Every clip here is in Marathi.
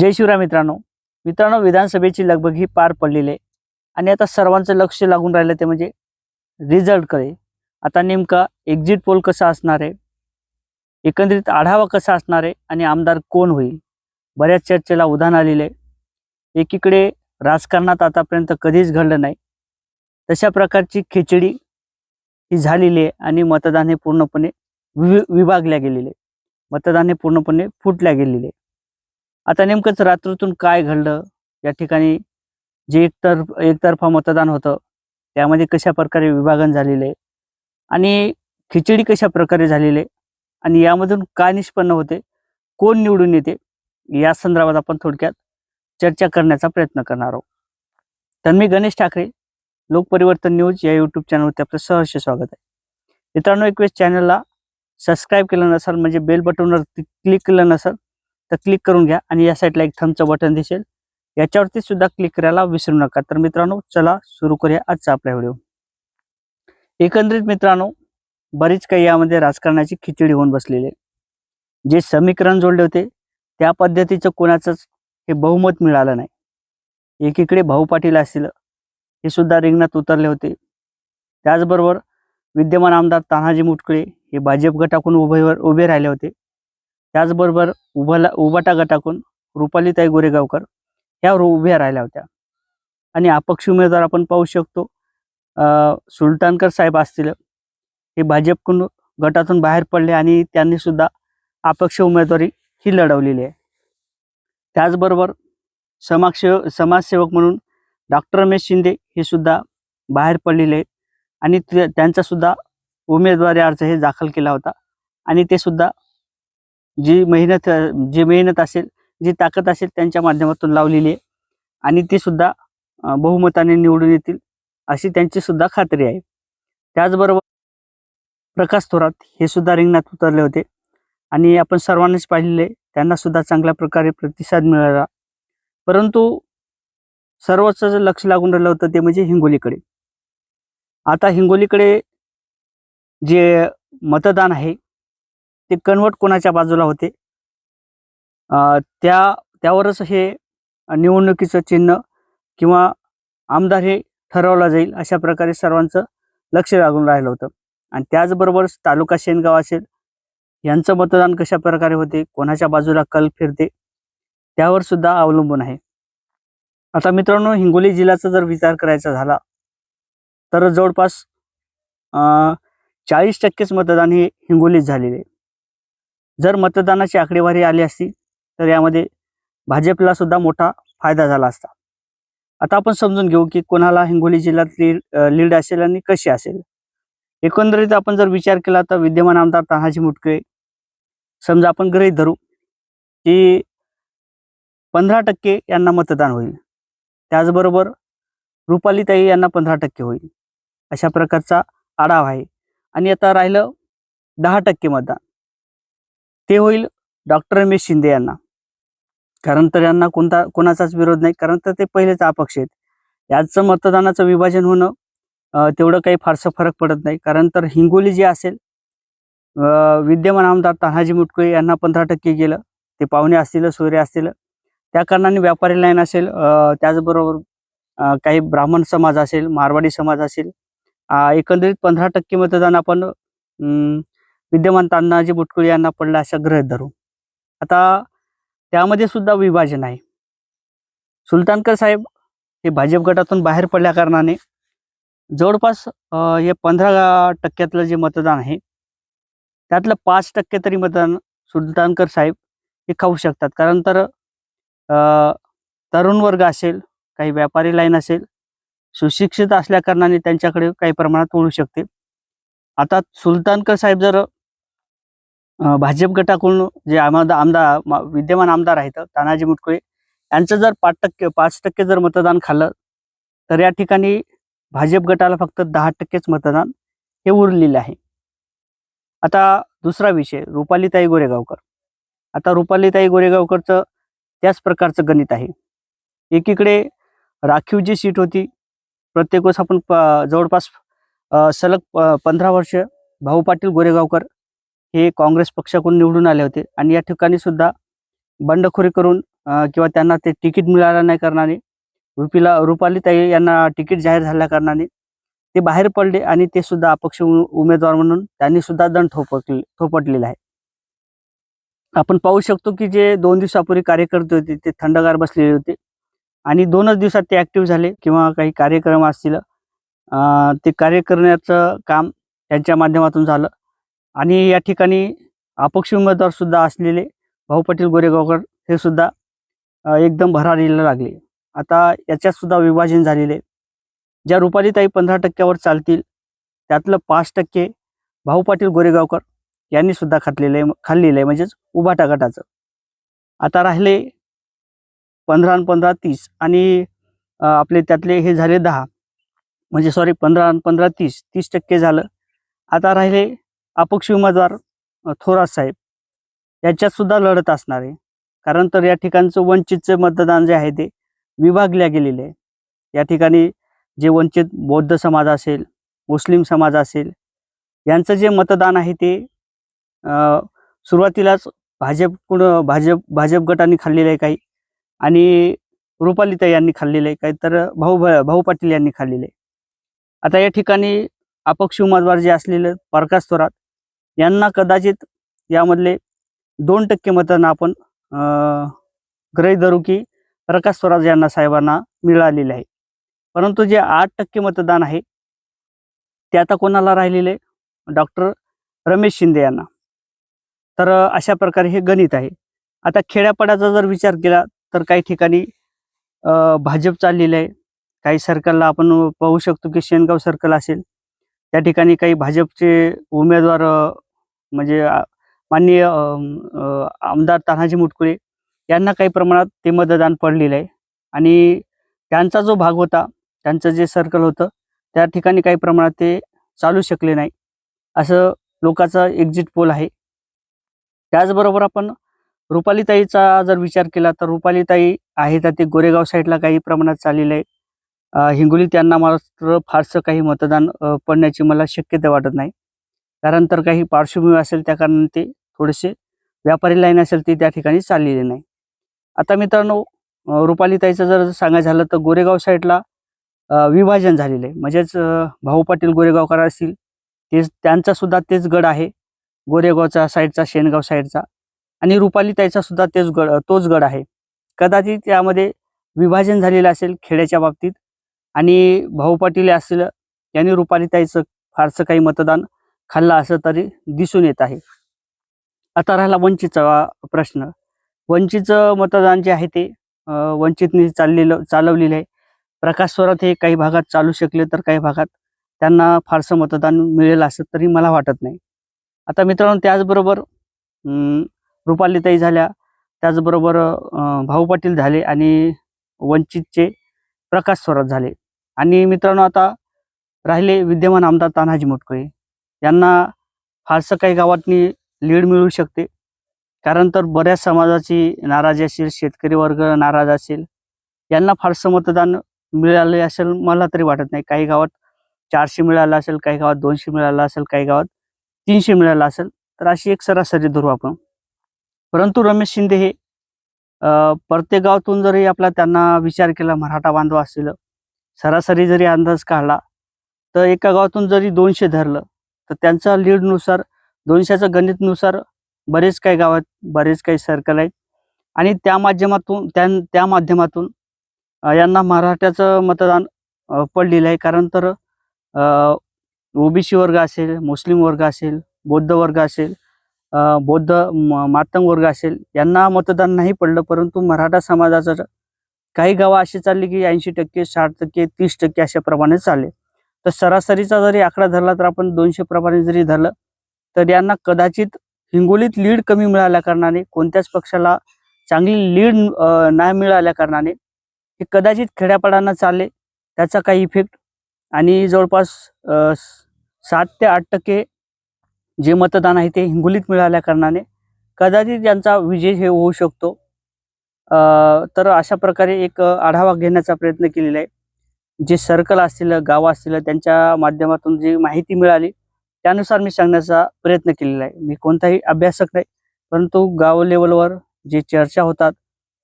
जय शिवराय मित्रांनो. मित्रांनो विधानसभेची लगबग ही पार पडलेली आहे. आणि आता सर्वांचं लक्ष लागून राहिलं ते म्हणजे रिझल्टकडे आता नेमका एक्झिट पोल कसा असणार आहे? एकंदरीत आढावा कसा असणार आहे? आणि आमदार कोण होईल? बऱ्याच चर्चेला उधाण आलेलं आहे. एकीकडे राजकारणात आतापर्यंत कधीच घडलं नाही. तशा प्रकारची खिचडी ही झालेली आहे आणि मतदान हे पूर्णपणे वि विभागल्या गेलेले मतदान हे पूर्णपणे फुटल्या गेलेले आहे. आता नेमकंच रात्रीतून काय घडलं? या ठिकाणी जे एकतर्फ एकतर्फा मतदान होतं त्यामध्ये कशा प्रकारे विभागन झालेलं आहे? आणि खिचडी कशा प्रकारे झालेली आहे? आणि यामधून काय निष्पन्न होते? कोण निवडून येते? या संदर्भात आपण थोडक्यात चर्चा करण्याचा प्रयत्न करणार आहोत. तर मी गणेश ठाकरे लोकपरिवर्तन न्यूज या यूट्यूब चॅनलवरती आपलं सहर्ष स्वागत आहे. मित्रांनो एक वेळेस चॅनलला सबस्क्राईब केलं नसेल म्हणजे बेल बटनवर क्लिक केलं नसेल तर क्लिक करून घ्या आणि या साईडला एक थंबचं बटन दिसेल. याच्यावरती सुद्धा क्लिक करायला विसरू नका. तर मित्रांनो चला सुरू करूया आजचा आपला व्हिडिओ एकंदरीत मित्रांनो बरीच काही यामध्ये राजकारणाची खिचडी होऊन बसलेली जे समीकरण जोडले होते त्या पद्धतीचं कोणाचंच हे बहुमत मिळालं नाही. एकीकडे भाऊ पाटील असतील हे सुद्धा रिंगणात उतरले होते. त्याचबरोबर विद्यमान आमदार तानाजी मुटकळे हे भाजप गटाकडून उभे उभे राहिले होते. त्याचबरोबर उभाला उबाटा गटाकून रुपालीताई गोरेगावकर ह्या उभ्या राहिल्या होत्या. आणि अपक्ष उमेदवार आपण पाहू शकतो सुलतानकर साहेब असतील. हे भाजपकडून गटातून बाहेर पडले आणि त्यांनी सुद्धा अपक्ष उमेदवारी ही लढवलेली आहे. त्याचबरोबर समाजसेव समाजसेवक म्हणून डॉक्टर रमेश शिंदे हे सुद्धा बाहेर पडलेले आहेत. आणि ते- त्यांचा सुद्धा उमेदवारी अर्ज हे दाखल केला होता. आणि ते सुद्धा जी मेहनत जी मेहनत असेल जी ताकद असेल त्यांच्या माध्यमातून लावलेली आहे. आणि ती सुद्धा बहुमताने निवडून येतील अशी त्यांची सुद्धा खात्री आहे. त्याचबरोबर प्रकाश थोरात हे सुद्धा रिंगणात उतरले होते. आणि आपण सर्वांनीच पाहिलेले त्यांना सुद्धा चांगल्या प्रकारे प्रतिसाद मिळाला. परंतु सर्वच लक्ष लागून राहिलं होतं ते म्हणजे हिंगोलीकडे. आता हिंगोलीकडे जे मतदान आहे ते कन्वर्ट कोणाच्या बाजूला होते? त्या त्यावरच हे निवडणुकीचं चिन्ह किंवा आमदार हे ठरवला जाईल अशा प्रकारे सर्वांचं लक्ष लागून राहिलं होतं. आणि त्याचबरोबर तालुका शेनगाव असेल यांचं मतदान कशा प्रकारे होते? कोणाच्या बाजूला कल फिरते? त्यावर सुद्धा अवलंबून आहे. आता मित्रांनो हिंगोली जिल्ह्याचा जर विचार करायचा झाला तर जवळपास चाळीस टक्केच मतदान हे हिंगोलीत झालेले आहे. जर मतदानाची आकडेवारी आली असती तर यामध्ये भाजपला सुद्धा मोठा फायदा झाला असता. आता आपण समजून घेऊ की कोणाला हिंगोली जिल्ह्यात लीड लीड असेल आणि कशी असेल. एकंदरीत आपण जर विचार केला तर विद्यमान आमदार तानाजी मुटके समजा आपण गृहीत धरू की पंधरा टक्के यांना मतदान होईल. त्याचबरोबर रुपालीताई यांना पंधरा टक्के होईल. अशा प्रकारचा आढावा आहे. आणि आता राहिलं दहा टक्के मतदान. ते होईल डॉक्टर रमेश शिंदे यांना. कारण तर यांना कोणता कोणाचाच विरोध नाही. कारण तर ते पहिलेच अपक्ष आहेत. याचं मतदानाचं विभाजन होणं तेवढं काही फारसं फरक पडत नाही. कारण तर हिंगोली जे असेल विद्यमान आमदार तानाजी मुटकुळे यांना पंधरा टक्के गेलं. ते पाहुणे असतील सोयरे असतील. त्या कारणाने व्यापारी लाईन असेल त्याचबरोबर काही ब्राह्मण समाज असेल मारवाडी समाज असेल एकंदरीत पंधरा टक्के मतदान आपण अं, विद्यमान तानाजी मुटकुळे यांना पडला अशा ग्रह धरू आता त्यामध्ये सुद्धा विभाजन आहे. सुलतानकर साहेब हे भाजप गटातून बाहेर पडल्या कारणाने जवळपास हे पंधरा टक्क्यातलं जे मतदान आहे त्यातलं पाच टक्के तरी मतदान सुलतानकर साहेब हे खाऊ शकतात. कारण तर तरुण वर्ग असेल काही व्यापारी लाईन असेल सुशिक्षित असल्या कारणाने त्यांच्याकडे काही प्रमाणात वळू शकते आता सुलतानकर साहेब जर भाजप गटाकडून जे आमदा आमदार विद्यमान आमदार आहेत तानाजी मुटकुळे यांचं जर पाच टक्के पाच टक्के जर मतदान खाल्लं तर या ठिकाणी भाजप गटाला फक्त दहा टक्केच मतदान हे उरलेले आहे. आता दुसरा विषय रुपालीताई गोरेगावकर. आता रुपालीताई गोरेगावकरचं त्याच प्रकारचं गणित आहे. एकीकडे राखीव जी सीट होती प्रत्येक वेळेस आपण प- जवळपास सलग प- पंधरा वर्ष भाऊ पाटील गोरेगावकर हे काँग्रेस पक्षाकडून निवडून आले होते. आणि या ठिकाणी सुद्धा बंडखोरी करून किंवा त्यांना ते तिकीट मिळालं नाही कारणाने रुपीला रुपालीताई यांना तिकीट जाहीर झाल्या कारणाने ते बाहेर पडले आणि ते सुद्धा अपक्ष उमेदवार म्हणून त्यांनी सुद्धा दंड थोपटले थोपटलेला आहे. आपण पाहू शकतो की जे दोन दिवसापूर्वी कार्यकर्ते होते ते थंडगार बसलेले होते. आणि दोनच दिवसात ते ऍक्टिव्ह झाले किंवा काही कार्यक्रम असतील. ते कार्य करण्याचं काम त्यांच्या माध्यमातून झालं. आणि या ठिकाणी अपक्ष उमेदवारसुद्धा असलेले भाऊ पाटील गोरेगावकर हे सुद्धा एकदम भरारीला लागले. आता याच्यातसुद्धा विभाजन झालेले आहे. ज्या रुपालीताई पंधरा टक्क्यावर चालतील त्यातलं पाच टक्के भाऊ पाटील गोरेगावकर यांनी सुद्धा खातलेलं आहे खाल्लेलं आहे म्हणजेच उभाटा गटाचं. आता राहिले पंधरा आणि पंधरा तीस आणि आपले त्यातले हे झाले दहा. म्हणजे सॉरी पंधरा आणि पंधरा तीस तीस टक्के झालं. आता राहिले अपक्ष उमेदवार थोरा थोरात साहेब याच्यात सुद्धा लढत असणार आहे. कारण तर या ठिकाणचं वंचितचं मतदान जे आहे ते विभागल्या गेलेले आहे. या ठिकाणी जे वंचित बौद्ध समाज असेल मुस्लिम समाज असेल यांचं जे मतदान आहे ते सुरुवातीलाच भाजप कुण भाजप भाजप गटाने खाल्लेलं आहे काही आणि रुपालिता यांनी खाल्लेलं आहे काही तर भाऊ भाऊ पाटील यांनी खाल्लेलं आहे. आता या ठिकाणी अपक्ष उमेदवार जे असलेले प्रकाश थोरात यांना कदाचित यामधले दोन टक्के मतदान आपण अं, धरू की प्रकाश स्वराज यांना साहेबांना मिळालेले आहे. परंतु जे आठ टक्के मतदान आहे ते आता कोणाला राहिलेले? डॉक्टर रमेश शिंदे यांना. तर अशा प्रकारे हे गणित आहे. आता खेड्यापाड्याचा जर विचार केला तर काही ठिकाणी भाजप चाललेलं आहे. काही सर्कलला आपण पाहू शकतो की शेणगाव सर्कल असेल. त्या ठिकाणी काही भाजपचे उमेदवार म्हणजे माननीय आमदार तानाजी मुटकुळे यांना काही प्रमाणात ते मतदान पडलेलं आहे. आणि त्यांचा जो भाग होता त्यांचं जे सर्कल होतं त्या ठिकाणी काही प्रमाणात ते चालू शकले नाही. असं लोकांचा एक्झिट पोल आहे. त्याचबरोबर आपण रुपालीताईचा जर विचार केला तर रुपालीताई आहे तर ते गोरेगाव साईडला काही प्रमाणात चाललेलं आहे हिंगोली त्यांना मात्र फारसं काही मतदान पडण्याची मला शक्यता वाटत नाही. कारण तर काही पार्श्वभूमी असेल त्या कारणाने ते थोडेसे व्यापारी लाईन असेल ती त्या ठिकाणी चाललेली नाही. आता मित्रांनो रुपालीताईचं जर सांगायचं झालं तर गोरेगाव साईडला विभाजन झालेलं आहे. म्हणजेच भाऊ पाटील गोरेगावकर असतील तेच त्यांचा सुद्धा तेच गड आहे. गोरेगावचा साईडचा शेणगाव साईडचा आणि रुपालीताईचा सुद्धा तेच गड तोच गड आहे. कदाचित त्यामध्ये विभाजन झालेलं असेल खेड्याच्या बाबतीत आणि भाऊ पाटील असतील यांनी रुपालीताईचं फारसं काही मतदान खाल्ला असं तरी दिसून येत आहे. आता राहिला वंचितचा प्रश्न. वंचितचं मतदान जे आहे ते वंचितने चाललेलं चालवलेलं आहे. प्रकाश स्वरात हे काही भागात चालू शकले तर काही भागात त्यांना फारसं मतदान मिळेल असं तरी मला वाटत नाही. आता मित्रांनो त्याचबरोबर रुपालीताई झाल्या. त्याचबरोबर भाऊ पाटील झाले आणि वंचितचे प्रकाश स्वरात झाले. आणि मित्रांनो आता राहिले विद्यमान आमदार तानाजी मुटकळे. यांना फारसं काही गावातनी लीड मिळू शकते. कारण तर बऱ्याच समाजाची नाराजी असेल शेतकरी वर्ग नाराज असेल यांना फारसं मतदान मिळाले असेल मला तरी वाटत नाही. काही गावात चारशे मिळालं असेल काही गावात दोनशे मिळालं असेल काही गावात तीनशे मिळालं असेल तर अशी एक सरासरी धरू आपण. परंतु रमेश शिंदे हे प्रत्येक गावातून जरी आपला त्यांना विचार केला मराठा बांधव असेल सरासरी जरी अंदाज काढला तर एका गावातून जरी दोनशे धरलं तर त्यांचा लीडनुसार दोनशेच्या गणितनुसार बरेच काही गावात बरेच काही सर्कल आहेत. आणि त्या माध्यमातून त्या त्या माध्यमातून यांना मराठ्याचं मतदान पडलेलं आहे. कारण तर ओबीसी वर्ग असेल मुस्लिम वर्ग असेल बौद्ध वर्ग असेल बौद्ध म- मातंग वर्ग असेल यांना मतदान नाही पडलं. परंतु मराठा समाजाचं काही गावं अशी चालली की ऐंशी टक्के साठ टक्के तीस टक्के अशा प्रमाणे चालले. तर सरासरीचा जरी आकडा धरला तर आपण दोनशे प्रमाणे जरी धरलं तर यांना कदाचित हिंगोलीत लीड कमी मिळाल्या कारणाने कोणत्याच पक्षाला चांगली लीड नाही मिळाल्या कारणाने हे कदाचित खेड्यापाड्यांना चालले त्याचा काही इफेक्ट आणि जवळपास सात ते आठ टक्के जे मतदान आहे ते हिंगोलीत मिळाल्या कारणाने कदाचित यांचा विजय हे होऊ शकतो. तर अशा प्रकारे एक आढावा घेण्याचा प्रयत्न केलेला आहे. जे सर्कल असतील गाव असतील त्यांच्या माध्यमातून जी माहिती मिळाली त्यानुसार मी सांगण्याचा प्रयत्न केलेला आहे. मी कोणताही अभ्यासक नाही परंतु गाव लेवलवर जे चर्चा होतात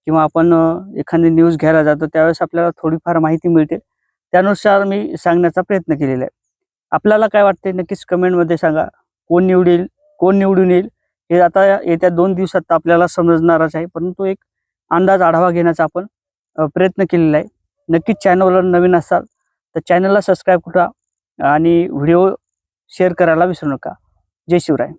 किंवा आपण एखादी न्यूज घ्यायला जातो त्यावेळेस आपल्याला थोडीफार माहिती मिळते. त्यानुसार मी सांगण्याचा प्रयत्न केलेला आहे. आपल्याला काय वाटते नक्कीच कमेंटमध्ये सांगा. कोण निवडेल कोण निवडून येईल हे आता येत्या दोन दिवसात आपल्याला समजणारच आहे. परंतु एक अंदाज आढावा घेण्याचा आपण प्रयत्न केलेला आहे. नक्कीच चॅनलवर नवीन असाल तर चॅनलला सबस्क्राईब करा आणि व्हिडिओ शेअर करायला विसरू नका. जय शिवराय.